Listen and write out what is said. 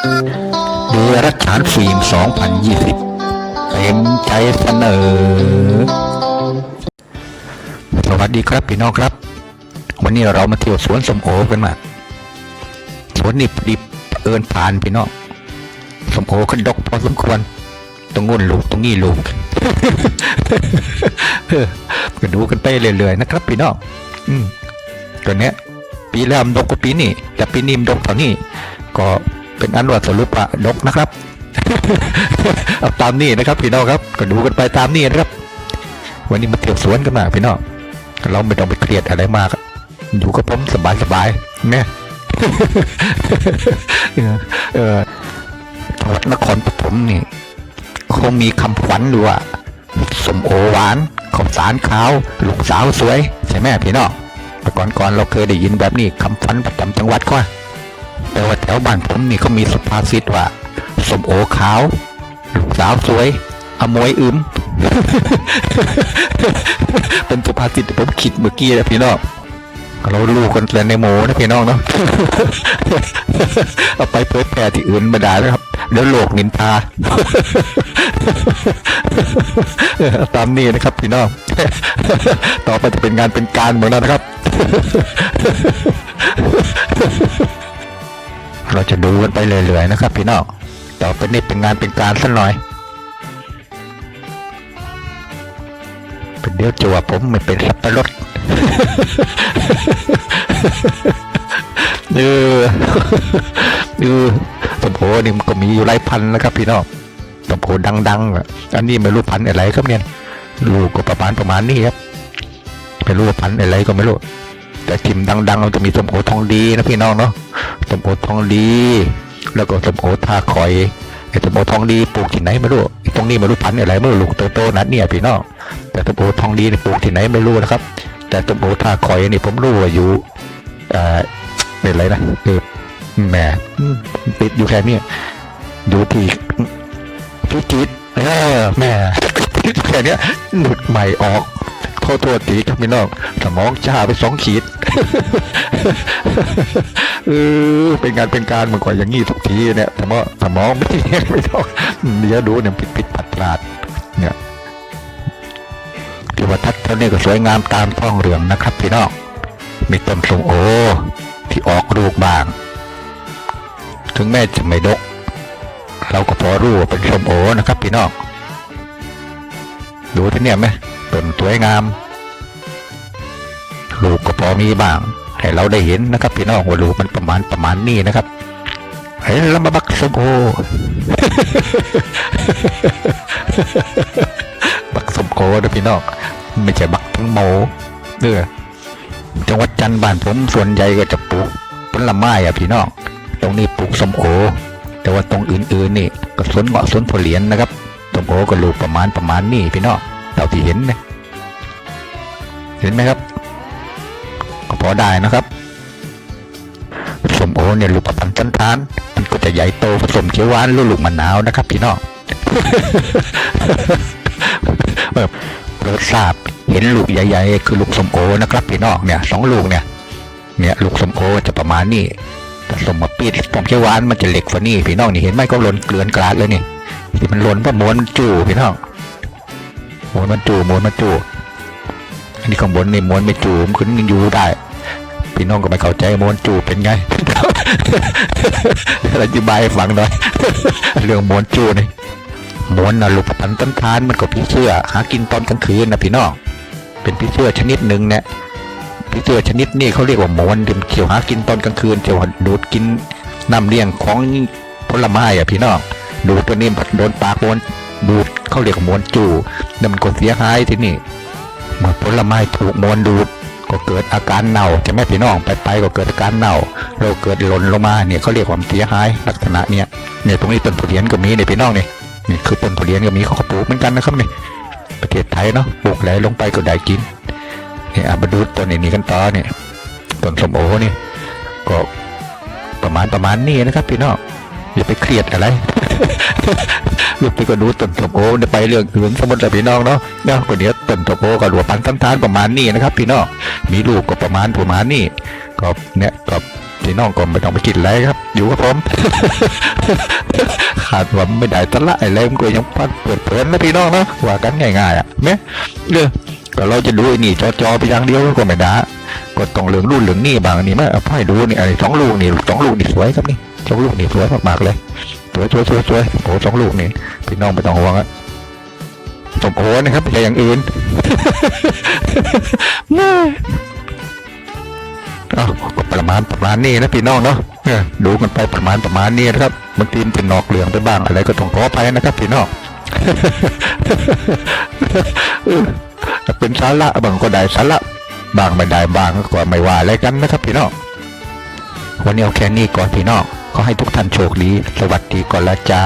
เดรัจฉานฟิล์ม 2020 เต็มใจเสนอ สวัสดีครับพี่น้องครับ วันนี้เรามาเที่ยวสวนสมโอกันมาสวนนี่พอดีเอินผ่านพี่น้องสมโอก็ดกพอสมควรตรงงูนลูกตรงนี้ลูกก็ดูกันไปเรื่อยๆนะครับ พี่น้องอืมตัวเนี้ย ปีแล้วมันดกกว่าปีนี้แต่ปีนี้มันดกเท่านี้ก็ เป็นอันว่าสรุปอะดกนะครับเอาตามนี้นะครับพี่น้องครับก็ดูกันไปตามนี้นะครับ วันนี้มาเที่ยวสวนกันมาพี่น้องเราไม่ต้องไปเครียดอะไรมากอยู่กับผมสบายๆเนี่ยเออจังหวัดนครปฐมนี่คงมีคำขวัญอยู่ว่าสมโอหวานข้าวสารขาวลูกสาวสวย ใช่ไหมพี่น้องแต่ก่อนๆเราเคยได้ยินแบบนี้คำขวัญประจำจังหวัดก็ แต่ว่าแถวบ้านผมนี่เขามีสุภาษิตว่าสมโอขาวลูกสาวสวยอมวยอึมเป็นสุภาษิตผมคิดเมื่อกี้นะพี่น้องเราลูกกันแต่ในโมนะพี่น้องเนาะเอาไปเผยแพร่ที่อื่นไม่ได้นะครับเดี๋ยวโลกนินทาตามนี้นะครับพี่น้องต่อไปจะเป็นงานเป็นการเหมือนกันนะครับ เราจะดูกันไปเรื่อยๆนะครับพี่น้องต่อไปนี่เป็นงานเป็นการสักหน่อยเป็นเดี๋ยวจะว่าผมไม่เป็นสับปะรดเออเออสมโพนี่มันก็มีอยู่หลายพันนะครับ พี่น้องสมโพดังๆอะอันนี้ไม่รู้พันอะไรครับเนี่ยลูกก็ประมาณประมาณนี้ครับไม่รู้พันอะไรก็ไม่รู้แต่ทิมดังๆมันจะมีสมโพทองดีนะพี่น้องเนาะ สมโพทองดี แล้วก็สมโพทาคอยไอ้สมโพทองดีปลูกที่ไหนไม่รู้ไอตรงนี้ไม่รู้พันธุ์อะไรไม่รู้ลูกโตๆนัดเนี่ยพี่น้องแต่สมโพทองดีนี่ปลูกที่ไหนไม่รู้นะครับ แต่สมโพทาคอยนี่ผมรู้ว่าอยู่เอ่อเป็นไรนะเออแหมอืมติดอยู่แค่นี้อยู่ที่พิจิตรเออแหมติดอยู่แค่นี้หลุดใหม่ออก โทษโทษทีครับพี่น้องสมองจ้าไปสองขีดเออเป็นงานเป็นการมันกว่าอย่างงี้ทุกทีเนี่ยสมองสมองไม่ไม่ต้องเดี๋ยวดูเนี่ยผิดผิดพลาดพลาดเนี่ยที่ว่าทัศน์เท่านี้ก็สวยงามตามท้องเรืองนะครับพี่น้องมีต้นส้มโอที่ออกลูกบาง ถึงแม้จะไม่ดก เราก็พอรู้ว่าเป็นส้มโอนะครับพี่น้องดูที่เนี่ยไหม ต้นสวยงาม ลูกก็พอมีบ้าง ให้เราได้เห็นนะครับพี่น้องว่าลูกมันประมาณประมาณนี้นะครับเฮ้ยแล้วมาบักสมโอบักสมโอนะพี่น้องไม่ใช่บักทั้งโมเด้อจังหวัดจันทร์บ้านผมส่วนใหญ่ก็จะปลูกผลไม้อะพี่น้องตรงนี้ปลูกสมโอแต่ว่าตรงอื่นๆนี่ก็สวนเงาะสวนผลเหรียญนะครับสมโอก็ลูกประมาณประมาณนี้พี่น้อง ท่าที่เห็นนะเห็นไหมครับก็พอได้นะครับสมโอเนี่ยลูกประพันธ์สันทาน มันก็จะใหญ่โตผสมเขียวหวานลูกลูกมะนาวนะครับ พี่น้องเออโปรดทราบเห็นลูกใหญ่ๆคือลูกสมโอนะครับ พี่น้องเนี่ยสองลูกเนี่ย เนี่ย ลูกสมโอจะประมาณนี้แต่ส้มมะปีดสมเขียวหวานมันจะเหล็กกว่านี้พี่น้องนี่เห็นไหมก็หล่นเกลือนกลาดเลยนี่ที่มันหล่นเพราะมวนมันจู่พี่น้อง มวนมันจู่มวนมันจู่อันนี้ข้างบนนี่ม้วนไม่จูมันขึ้นยังอยู่ได้พี่น้องก็ไม่เข้าใจม้วนจูเป็นไงอธิบายให้ฟังหน่อยเรื่องม้วนจูนี่ม้วนนะลูกพันต้นทานมันก็พี่เชื่อหากินตอนกลางคืนนะพี่น้องเป็นพี่เชื่อชนิดหนึ่งเนี่ยพี่เชื่อชนิดนี้เขาเรียกว่าม้วนที่มเขียวหากินตอนกลางคืนเที่ยวดูดกินน้ำเลี้ยงของผลไม้อะพี่น้องดูตัวนี้โดนปากม้วน ดูดเขาเรียกม้วนจูแล้วมันก็เสียหายที่นี่เมื่อผลไม้ถูกมวลดูดก็เกิดอาการเน่าใช่ไหมพี่น้องไปไปก็เกิดอาการเน่า เราเกิดหล่นลงมาเนี่ยเขาเรียกว่าเสียหายลักษณะเนี่ยเนี่ยตรงนี้ต้นทุเรียนก็มีเนี่ยพี่น้องนี่นี่คือต้นทุเรียนก็มีเขาปลูกเหมือนกันนะครับนี่ประเทศไทยเนาะปลูกไหลลงไปก็ได้กินเนี่ยอะมาดูต้นนี้กันต่อเนี่ยต้นสมโอนี่ก็ประมาณประมาณนี้นะครับพี่น้องอย่าไปเครียดอะไร ลูกไปก็ดูต้นสมโอเดี๋ยวไปเรื่องอื่นสมมติพี่น้องเนาะเนาะคนเนี้ยต้นสมโอก็หลวงปันสันทานประมาณนี้นะครับ พี่น้องมีลูกก็ประมาณประมาณนี้ก็เนี่ยก็พี่น้องก็ไม่ต้องไปกินอะไรครับ อยู่กับผมขาดว่าไม่ได้ตละอะไรมันก็ยังพัดเปิดเผยนะพี่น้องเนาะว่ากันง่ายๆอะเนี้ยเออก็เราจะดูนี่จอๆไปอย่างเดียวก็ไม่ได้ก็ต้องเหลืองรุ่นเหลืองนี่บางนี่มาเอาให้ดูนี่ไอ้สองลูกนี่สองลูกนี่สวยครับนี่สองลูกนี่สวยมากๆเลย สวยสวยสวยสวยโอ้สองลูกนี่พี่น้องไม่ต้องห่วงอะสมโอนะครับไม่ใช่อย่างอื่นอ้าวก็ประมาณประมาณนี้นะพี่น้องเนาะเออดูกันไปประมาณประมาณนี้นะครับบางทีมันเป็นนอกเหลืองไปบ้างอะไรก็ต้องขอไปนะครับ พี่น้องเออเป็นสาระบางก็ได้สาระบางไม่ได้บางก็ไม่ว่าอะไรกันนะครับ พี่น้องวันนี้เอาแค่นี้ก่อนพี่น้อง ขอให้ทุกท่านโชคดี สวัสดีก่อนละจ้า